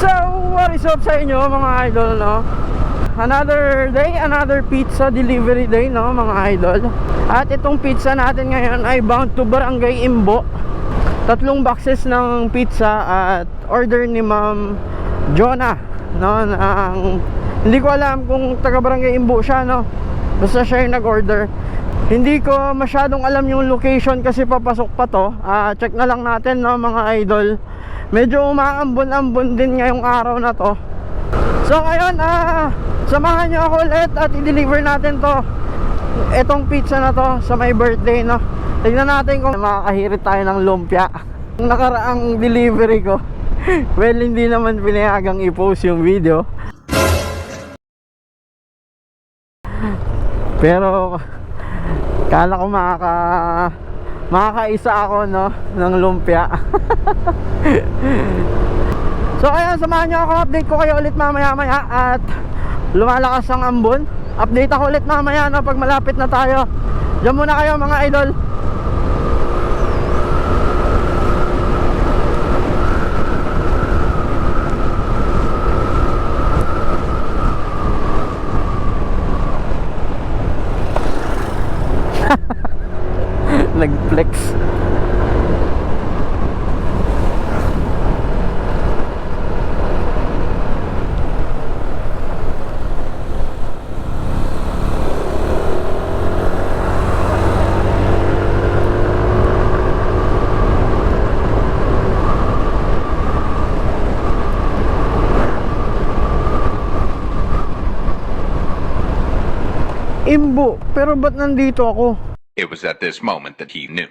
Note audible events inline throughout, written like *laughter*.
So, what is up sa inyo mga idol, no? Another day, another pizza delivery day, no, mga idol. At itong pizza natin ngayon ay bound to Barangay Imbo. Tatlong boxes ng pizza at order ni Ma'am Jonah, no, ng, hindi ko alam kung taga Barangay Imbo siya, no. Basta siya yung nag-order. Hindi ko masyadong alam yung location kasi papasok pa to. Ah, check na lang natin, no, mga idol. Medyo umaambon-ambon din ngayong araw na to. So ngayon, ah, samahan nyo ako ulit at i-deliver natin to Itong pizza na to sa my birthday, no? Tignan natin kung makakahirit tayo ng lumpia. Yung nakaraang delivery ko *laughs* Well, hindi naman pinayagang i-post yung video. Pero Kala ko makaka Makakaisa ako, no Ng lumpia. *laughs* So ayan, samahan nyo ako, update ko kayo ulit mamaya maya At lumalakas ang ambon. Update ako ulit mamaya no, pag malapit na tayo. Diyan muna kayo mga idol *laughs* Nag-flex Imbo, pero ba't nandito ako? It was at this moment that he knew.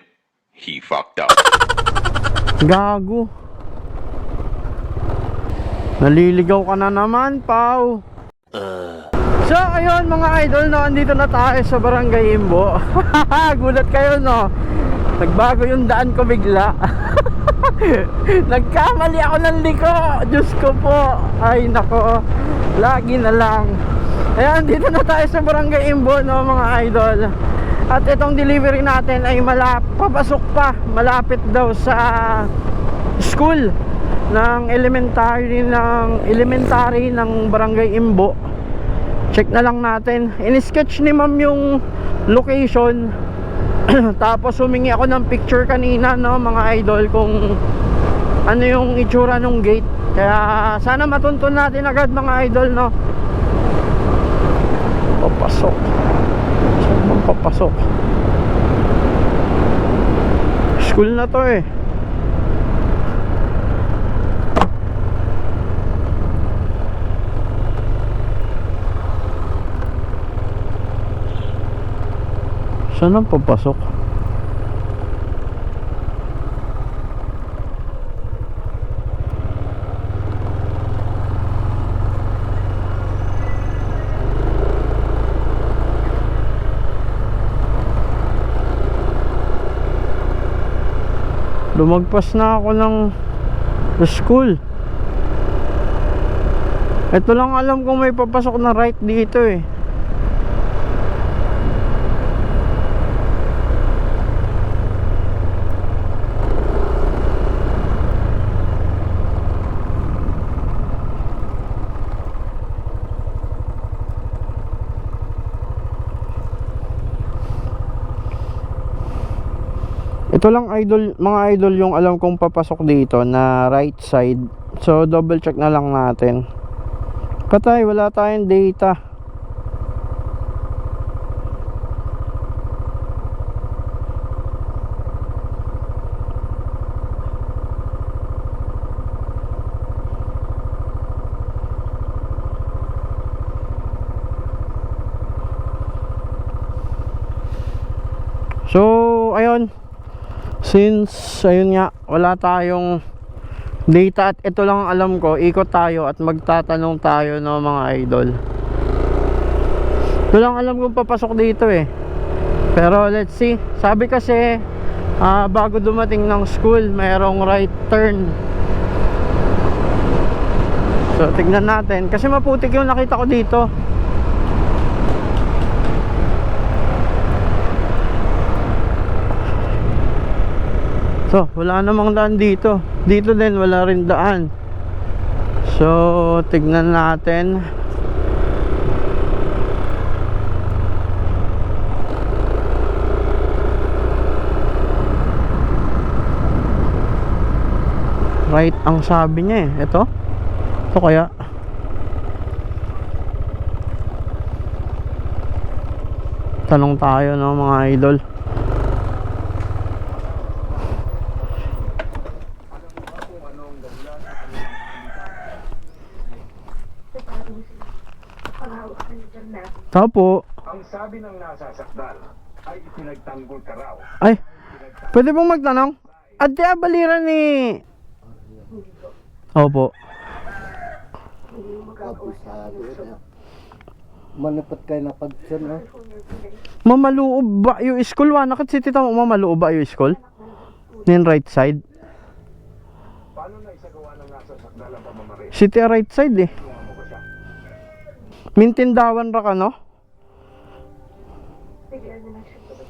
He fucked up. Gago. Naliligaw ka na naman, Pau. So, ayun mga idol, no, andito na tayo sa Barangay Imbo. *laughs* Gulat kayo, no? Nagbago yung daan ko bigla. *laughs* Nagkamali ako ng liko. Diyos ko po. Ay, nako. Lagi na lang. Ayan, dito na tayo sa Barangay Imbo, no, mga idol. At itong delivery natin ay malap papasok pa. Malapit daw sa school ng elementary ng elementary ng Barangay Imbo. Check na lang natin. In-sketch ni ma'am yung location. *clears throat* Tapos humingi ako ng picture kanina, no, mga idol, kung ano yung itsura ng gate. Kaya sana matuntun natin agad mga idol, no. Papasok. Papasok? School na to eh. Saan ang papasok? Lumagpas na ako ng school. Ito lang alam kung may papasok na right dito eh. Ito lang idol, mga idol yung alam kong papasok dito na right side. So double check na lang natin. Patay, wala tayong data. So, ayun, since ayun nga wala tayong data at ito lang ang alam ko ikot tayo at magtatanong tayo no mga idol. Ito lang alam kong papasok dito eh. Pero let's see. Sabi kasi ah, bago dumating ng school mayroong right turn. So tignan natin. Kasi maputik yung nakita ko dito So, wala namang daan dito. Dito din, wala rin daan. So, tignan natin. Right ang sabi niya eh. Ito? Ito kaya? Tanong tayo no mga idol. Tao po. Ang sabi ng nasasakdal ay ipinagtanggol ka raw. Ay, pwede pong magtanong? Ate abaliran ni... Opo. Manipot kayo na pagsan, no? Mamaluob ba yung school? Wa nakit si tita mo mamaluob ba yung school? Nin right side. Paano na isagawa ng nasasakdal ang pamamari? City right side eh. Mintindawan ra ka no?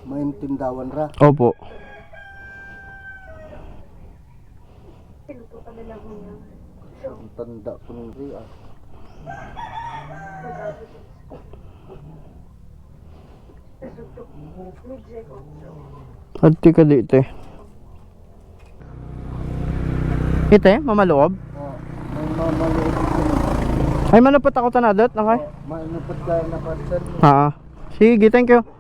Maintindawan ra. Opo. Ang tanda ko ng ri, ah. Ate ka dito eh. Oh, may mamaliit ko Ay manapot ako tanadot, nakay? Manipot kayo na pagsan. Ha. Sige, thank you.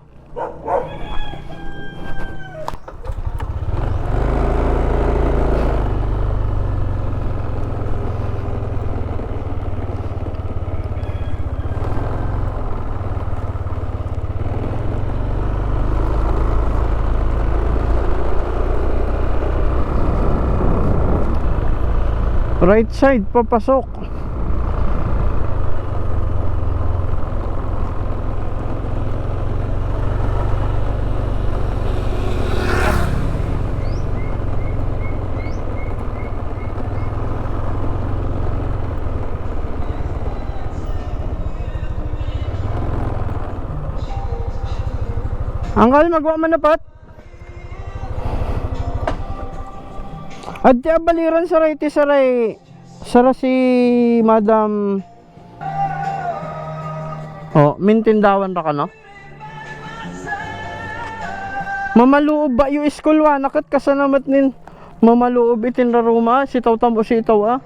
Right side, papasok. Angkal, magwa man na pat. At di abaliran sa right saray sara si Madam Oh, mintindawan ra ka no? Mamaluob ba yung school wa nakat kasanamat nin mamaluob itin raruma si taw tambo si itaw ah.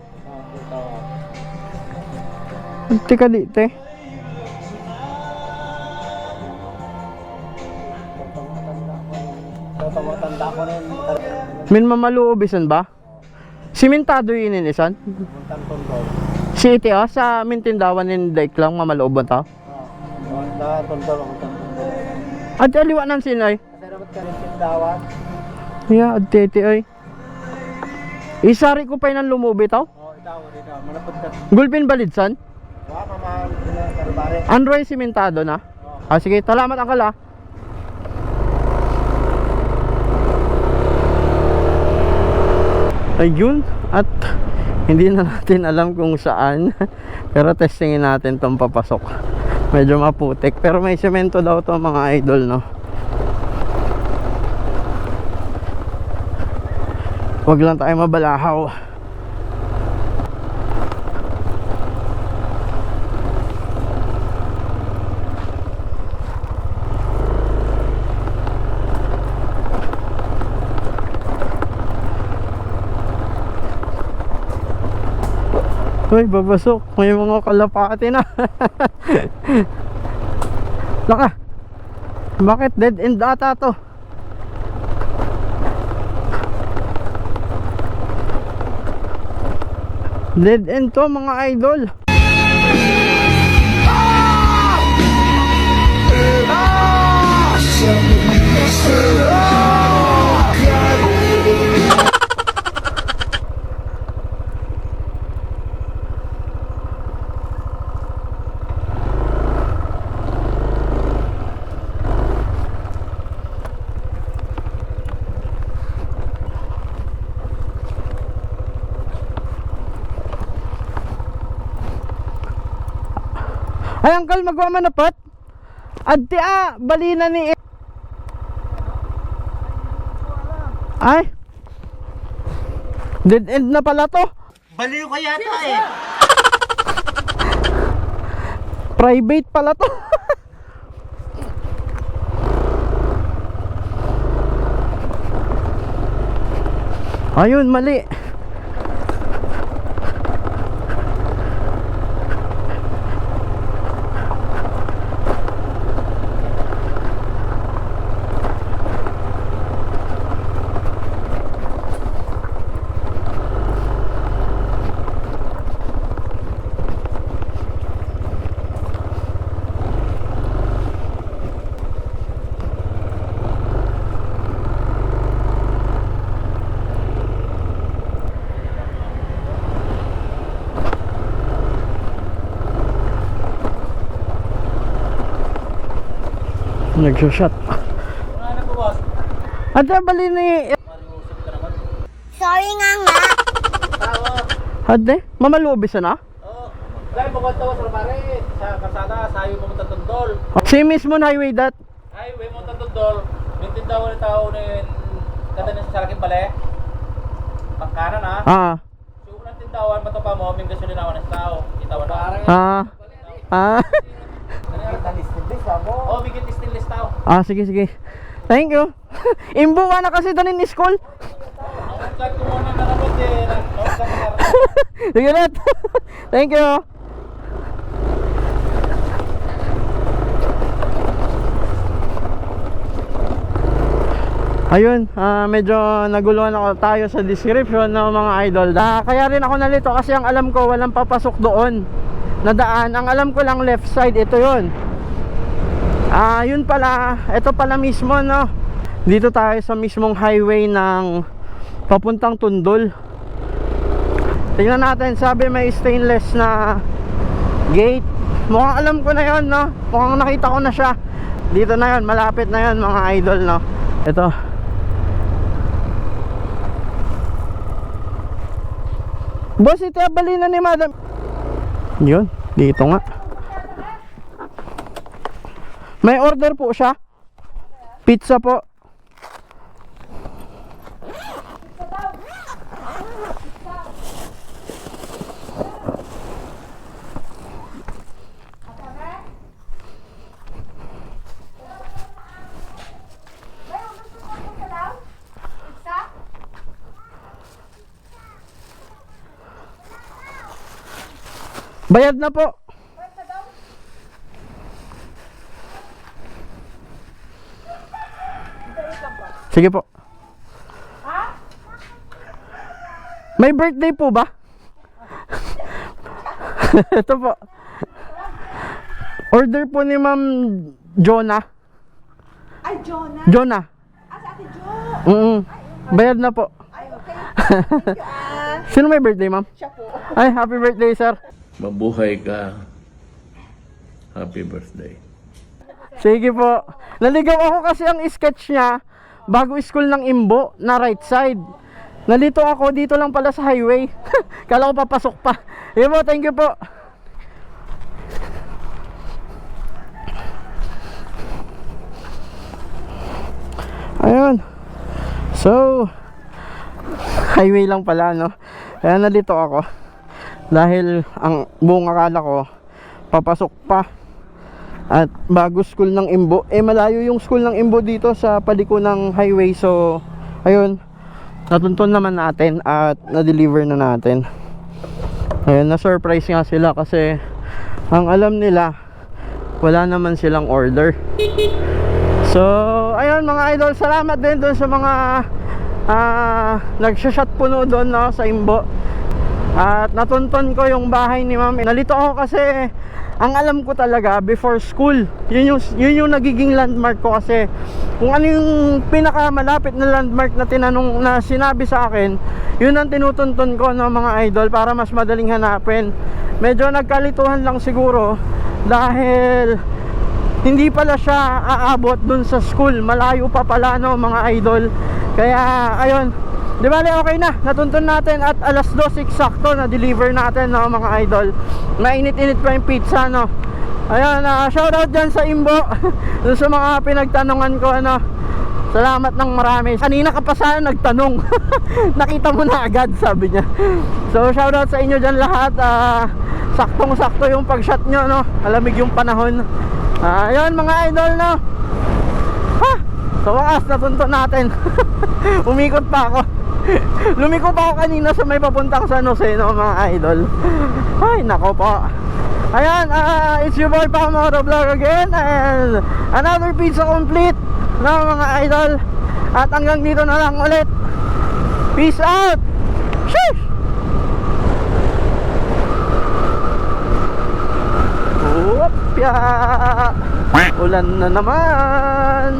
Ti ka di te. Tanda ko rin. Min mamaluob isan ba? Simentado yun? Muntang tundol. Si iti ah, sa mintindawan nin daik lang mamaluob ba ta? Tundol, muntang tundol. At aliwa ng sinay. Naman ka rin tindawan. Yeah, at titi ay. Isari ko pa ng lumubi tao. Ikaw, ikaw. Manipot ka. Gulpin balidsan. Wa, mamahal. Android simentado na. Ah, sige, salamat angkal ah. Ayun, at hindi na natin alam kung saan. *laughs* Pero testingin natin tong papasok. Medyo maputik. Pero may semento daw to mga idol, no? Huwag lang tayo mabalahaw. Uy, babasok. May mga kalapati na. *laughs* Laka. Bakit dead end ata to? Dead end to mga idol. Ay, angkal, magwa manapat. Adti ah, balina ni... Ay, Dead end na pala to. Baliw ka yata eh. *laughs* Private pala to. *laughs* Ayun, mali. Nagshashot. Ate, bali ni... Sorry nga nga. Ate, mamalubis na? Dahil mo kwento sa pare, sa kasada, sa highway mo tundol. Si mismo na highway that. Highway mo tundol, mintin daw ulit tao na yun, kada na sa salaking bale. Pagkanan ha. Ah. So, unang tindawan, matupa mo, may gasolina naman sa tao. Itawan na. Ah. Ah. Oh, bigit stainless tao. Ah, sige, sige. Thank you. *laughs* Imbo ka na kasi danin ni school. Na eh, na *laughs* Sige net. *laughs* Thank you. Ayun, ah, medyo naguluhan ako tayo sa description ng mga idol. Ah, kaya rin ako nalito kasi ang alam ko walang papasok doon na daan. Ang alam ko lang left side, ito yon. Ah, yun pala, ito pala mismo no. Dito tayo sa mismong highway ng papuntang Tundol. Tingnan natin, sabi may stainless na gate. Mukhang alam ko na yon, no? Mukhang nakita ko na siya. Dito na yon, malapit na yon mga idol, no? Ito. Boss, ito bali na ni madam. Yun, dito nga. May order po siya. Pizza po. Bayad na po. Sige po. May birthday po ba? *laughs* Ito po. Order po ni Ma'am Jonah. Ay, Jonah. Jonah. Ah, sa ate Jo. Mm Bayad na po. Ay, okay. *laughs* Thank you, ah. Sino may birthday, ma'am? Siya po. Ay, happy birthday, sir. Mabuhay ka. Happy birthday. Sige po. Naligaw ako kasi ang sketch niya bago school ng Imbo na right side. Nalito ako dito lang pala sa highway. *laughs* Kala ko papasok pa. Sige po, thank you po. Ayun. So, highway lang pala, no? Kaya nalito ako. Dahil ang buong akala ko, papasok pa at bago school ng Imbo, eh malayo yung school ng Imbo dito sa paliko ng highway. So, ayun, natuntun naman natin at na-deliver na natin. Ayun, na-surprise nga sila kasi ang alam nila, wala naman silang order. So, ayun mga idol, salamat din doon sa mga ah nagsashot puno doon no, sa Imbo. At natunton ko yung bahay ni ma'am. Nalito ako kasi ang alam ko talaga before school, yun yung, yun yung nagiging landmark ko kasi kung ano yung pinakamalapit na landmark na tinanong na sinabi sa akin, yun ang tinutuntun ko ng mga idol para mas madaling hanapin. Medyo nagkalituhan lang siguro dahil hindi pala siya aabot dun sa school malayo pa pala no mga idol kaya ayun di bale okay na natuntun natin at alas 2 eksakto na deliver natin no mga idol mainit-init pa yung pizza no ayun uh, shout out dyan sa Imbo *laughs* dun sa mga pinagtanungan ko ano Salamat ng marami. Kanina ka pa sana nagtanong. *laughs* Nakita mo na agad, sabi niya. So, shoutout sa inyo dyan lahat. Ah, saktong-sakto yung pag-shot nyo, no? Alamig yung panahon. Ah, ayun, mga idol, no? Ha! Sa wakas, natunto natin. *laughs* Umikot pa ako. *laughs* Lumiko pa ako kanina sa may papuntang San Jose, no, mga idol. Ay, nako po. Ayan, ah, it's your boy Moto Vlog again and another pizza complete no mga idol at hanggang dito na lang ulit peace out Sheesh! Whoop, ya. ulan na naman